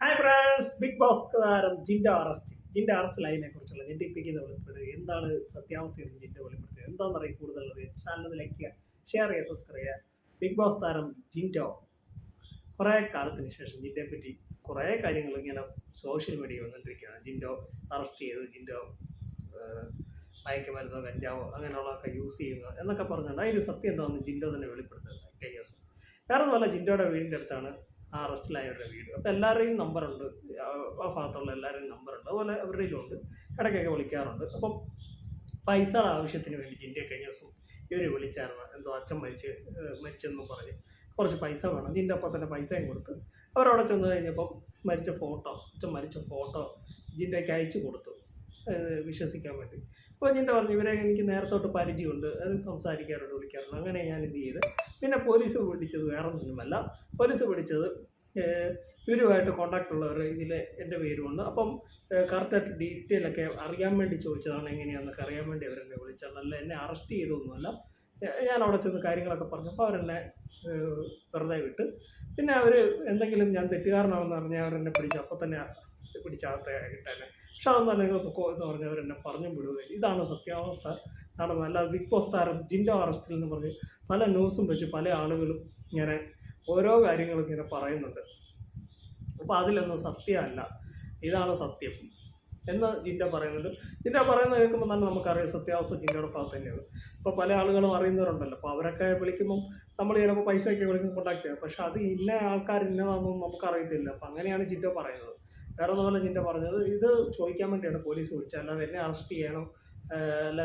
Hi friends big Boss താരം ജിന്റെ arrest ജിന്റെ arrest ലൈനെ കുറിച്ചുള്ള ഞെട്ടിപ്പിക്കുന്ന വെളിപ്പെടുത്തുക എന്താണ് സത്യാവസ്ഥ എന്ന് ജിന്റെ വെളിപ്പെടുത്തുക എന്താണെന്ന് അറിയാൻ കൂടുതൽ ചാനൽ ലൈക്ക് ചെയ്യുക ഷെയർ ചെയ്യുക സബ്സ്ക്രൈബ് ചെയ്യുക. ബിഗ് ബോസ് താരം ജിൻഡോ കുറേ കാലത്തിന് ശേഷം ജിന്റെ പറ്റി കുറേ കാര്യങ്ങൾ ഇങ്ങനെ സോഷ്യൽ മീഡിയ വന്നിട്ടിരിക്കുകയാണ് ജിൻഡോ അറസ്റ്റ് ചെയ്തു. ജിൻഡോ മയക്കുമരുന്നോ കഞ്ചാവോ അങ്ങനെയുള്ളതൊക്കെ യൂസ് ചെയ്യുന്നു എന്നൊക്കെ പറഞ്ഞുകൊണ്ട് അതിന് സത്യം എന്താണെന്ന് ജിൻഡോ തന്നെ വെളിപ്പെടുത്തുന്നത്. കഴിഞ്ഞ ദിവസം. വേറെ ഒന്നുമല്ല ജിൻഡോയുടെ വീടിന്റെ അടുത്താണ് അറസ്റ്റിലായവരുടെ വീട്. അപ്പോൾ എല്ലാവരുടെയും നമ്പറുണ്ട്. ആ ഭാഗത്തുള്ള എല്ലാവരുടെയും നമ്പറുണ്ട്. അതുപോലെ അവരുടെയും ഉണ്ട്. ഇടയ്ക്കൊക്കെ വിളിക്കാറുണ്ട്. അപ്പം പൈസയുടെ ആവശ്യത്തിന് വേണ്ടി ജിന്റെ കഴിഞ്ഞ ദിവസം ഇവർ വിളിച്ചായിരുന്നു. എന്തോ അച്ഛൻ മരിച്ച് മരിച്ചെന്ന് പറഞ്ഞ്. കുറച്ച് പൈസ വേണം. ജിന്റെ അപ്പം തന്നെ പൈസയും കൊടുത്ത് അവരവിടെ ചെന്ന് കഴിഞ്ഞപ്പം മരിച്ച ഫോട്ടോ അച്ഛൻ മരിച്ച ഫോട്ടോ ജിന്റെയൊക്കെ അയച്ചു കൊടുത്തു. വിശ്വസിക്കാൻ വേണ്ടി അപ്പോൾ ഞാൻ പറഞ്ഞു ഇവരെ എനിക്ക് നേരത്തോട്ട് പരിചയമുണ്ട്. അത് സംസാരിക്കാറുണ്ട് വിളിക്കാറുണ്ട്. അങ്ങനെ ഞാൻ ഇത് ചെയ്ത് പിന്നെ പോലീസ് പിടിച്ചത് വേറെ ഒന്നുമല്ല പോലീസ് പിടിച്ചത് ഇവരുമായിട്ട് കോണ്ടാക്ട് ഉള്ളവർ ഇതിൽ എന്റെ പേരുമുണ്ട് അപ്പം കറക്റ്റായിട്ട് ഡീറ്റെയിൽ ഒക്കെ അറിയാൻ വേണ്ടി ചോദിച്ചതാണ് എങ്ങനെയാണെന്നൊക്കെ അറിയാൻ വേണ്ടി അവരെന്നെ വിളിച്ചതാണ് അല്ല എന്നെ അറസ്റ്റ് ചെയ്തൊന്നുമല്ല. ഞാൻ അവിടെ ചെന്ന് കാര്യങ്ങളൊക്കെ പറഞ്ഞപ്പോൾ അവരെന്നെ വെറുതെ വിട്ട്. പിന്നെ അവർ എന്തെങ്കിലും ഞാൻ തെറ്റുകാരനാണെന്ന് അറിഞ്ഞാൽ അവരെന്നെ പിടിച്ച് അപ്പോൾ തന്നെ പിടിച്ചകത്തെ ഇട്ടേനെ പക്ഷെ അതൊന്നും നിങ്ങൾ പൊക്കോ എന്ന് പറഞ്ഞവർ എന്നെ പറഞ്ഞു വിടുകയും. ഇതാണ് സത്യാവസ്ഥ. നടന്നത് അല്ലാതെ ബിഗ് ബോസ് താരം ജിൻഡോ അറസ്റ്റിൽ എന്ന് പറഞ്ഞ് പല ന്യൂസും വെച്ച് പല ആളുകളും ഇങ്ങനെ ഓരോ കാര്യങ്ങളും ഇങ്ങനെ പറയുന്നുണ്ട്. അപ്പോൾ അതിലൊന്നും സത്യമല്ല. ഇതാണ് സത്യം. എന്ന് ജിൻഡ പറയുന്നുണ്ട്. ജിൻഡ പറയുന്നത് കേൾക്കുമ്പോൾ തന്നെ നമുക്കറിയാം സത്യാവസ്ഥ ജിൻഡയുടെ ഭാഗത്ത് തന്നെയാണ്. ഇപ്പോൾ പല ആളുകളും അറിയുന്നവരുണ്ടല്ലോ. അപ്പോൾ അവരൊക്കെ വിളിക്കുമ്പം നമ്മൾ ചിലപ്പോൾ പൈസയൊക്കെ വിളിക്കും കോണ്ടാക്ട് ചെയ്യാം. പക്ഷെ അത് ഇന്ന ആൾക്കാർ ഇന്നതാണെന്നൊന്നും നമുക്കറിയത്തില്ല. അപ്പം അങ്ങനെയാണ് ജിൻഡ പറയുന്നത്. വേറെ ഒന്നുമല്ല ചിന്ത പറഞ്ഞത്. ഇത് ചോദിക്കാൻ വേണ്ടിയാണ് പോലീസ് വിളിച്ചത്. അല്ലാതെ എന്നെ അറസ്റ്റ് ചെയ്യാനോ അല്ല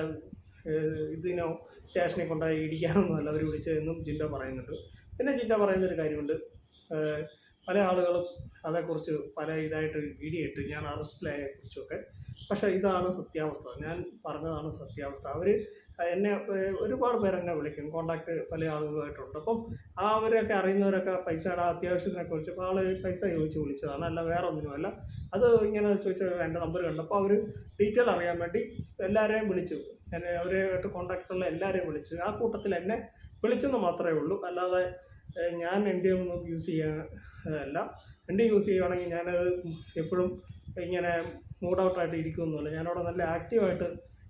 ഇതിനോ സ്റ്റേഷനിൽ കൊണ്ടുപോയി ഇടിക്കാനൊന്നും അല്ല അവർ വിളിച്ചതെന്നും ജിൻഡ പറയുന്നുണ്ട്. പിന്നെ ജിൻഡ പറയുന്നൊരു കാര്യമുണ്ട്. പല ആളുകളും അതേക്കുറിച്ച് പല ഇതായിട്ട് വീഡിയോ ഇട്ട് ഞാൻ അറസ്റ്റിലായതിനെക്കുറിച്ചൊക്കെ കുറിച്ചൊക്കെ പക്ഷേ ഇതാണ് സത്യാവസ്ഥ. ഞാൻ പറഞ്ഞതാണ് സത്യാവസ്ഥ. അവർ എന്നെ ഒരുപാട് പേർ എന്നെ വിളിക്കും. കോണ്ടാക്ട് പല ആളുകളുമായിട്ടുണ്ട്. അപ്പം ആ അവരൊക്കെ അറിയുന്നവരൊക്കെ പൈസയുടെ അത്യാവശ്യത്തിനെ കുറിച്ച് ആൾ പൈസ ചോദിച്ച് വിളിച്ചതാണ്. അല്ല വേറെ ഒന്നുമല്ല അത് ഇങ്ങനെ ചോദിച്ചാൽ എന്റെ നമ്പർ കണ്ടപ്പോൾ അവർ ഡീറ്റെയിൽ അറിയാൻ വേണ്ടി എല്ലാവരെയും വിളിച്ചു. എന്നെ അവരുമായിട്ട് കോണ്ടാക്റ്റുള്ള എല്ലാവരെയും വിളിച്ചു. ആ കൂട്ടത്തിൽ എന്നെ വിളിച്ചെന്ന് മാത്രമേ ഉള്ളൂ. അല്ലാതെ ഞാൻ എന്റെ ഒന്നും യൂസ് ചെയ്യാൻ അല്ല. എന്റെ യൂസ് ചെയ്യുകയാണെങ്കിൽ ഞാനത് എപ്പോഴും ഇങ്ങനെ മൂഡ് ഔട്ടായിട്ട് ഇരിക്കുമെന്നുമില്ല ഞാനവിടെ നല്ല ആക്റ്റീവായിട്ട്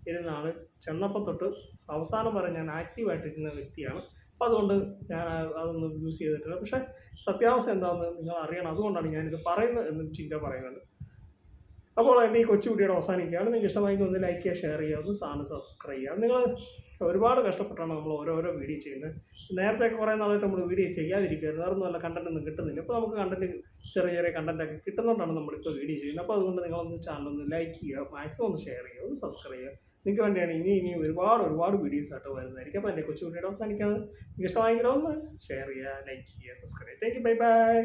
ഇരുന്നാണ്. ചെന്നപ്പോൾ തൊട്ട് അവസാനം വരെ ഞാൻ ആക്റ്റീവായിട്ട് ഇരുന്ന വ്യക്തിയാണ്. അപ്പോൾ അതുകൊണ്ട് ഞാൻ അതൊന്നും യൂസ് ചെയ്തിട്ടില്ല. പക്ഷേ സത്യാവസ്ഥ എന്താണെന്ന് നിങ്ങൾ അറിയണം. അതുകൊണ്ടാണ് ഞാനിത് പറയുന്നത് എന്നും ചിന്ത പറയുന്നുണ്ട് അപ്പോൾ എന്റെ ഈ കൊച്ചു കുട്ടിയുടെ അവസാനിക്കുകയാണ്. നിങ്ങൾക്ക് ഇഷ്ടമായെങ്കിൽ ഒന്ന് ലൈക്ക് ചെയ്യുക ഷെയർ ചെയ്യുക ഒന്ന് സാധനം സബ്സ്ക്രൈബ് ചെയ്യുക. നിങ്ങൾ ഒരുപാട് കഷ്ടപ്പെട്ടാണ് നമ്മൾ ഓരോരോ വീഡിയോ ചെയ്യുന്നത്. നേരത്തെ കുറേ നാളായിട്ട് നമ്മൾ വീഡിയോ ചെയ്യാതിരിക്കുകയായിരുന്നു വേറെ നല്ല കണ്ടന്റ് ഒന്നും കിട്ടുന്നില്ല. അപ്പോൾ നമുക്ക് കണ്ടന്റ് ചെറിയ ചെറിയ കണ്ടന്റൊക്കെ കിട്ടുന്നതുകൊണ്ടാണ് നമ്മളിപ്പോൾ വീഡിയോ ചെയ്യുന്നത്. അപ്പോൾ അതുകൊണ്ട് നിങ്ങളൊന്ന് ചാനൽ ഒന്ന് ലൈക്ക് ചെയ്യുക മാക്സിമം ഒന്ന് ഷെയർ ചെയ്യുക ഒന്ന് സബ്സ്ക്രൈബ് ചെയ്യുക. നിങ്ങൾക്ക് വേണ്ടിയാണ് ഇനി ഇനി ഒരുപാട് ഒരുപാട് വീഡിയോസ് ആയിട്ട് വരുന്നതായിരിക്കും. അപ്പോൾ എന്റെ കൊച്ചു കുട്ടിയുടെ അവസാനിക്കാണ് നിങ്ങൾക്ക് ഇഷ്ടമായെങ്കിൽ ഒന്ന് ഷെയർ ചെയ്യുക ലൈക്ക് ചെയ്യുക subscribe thank you bye bye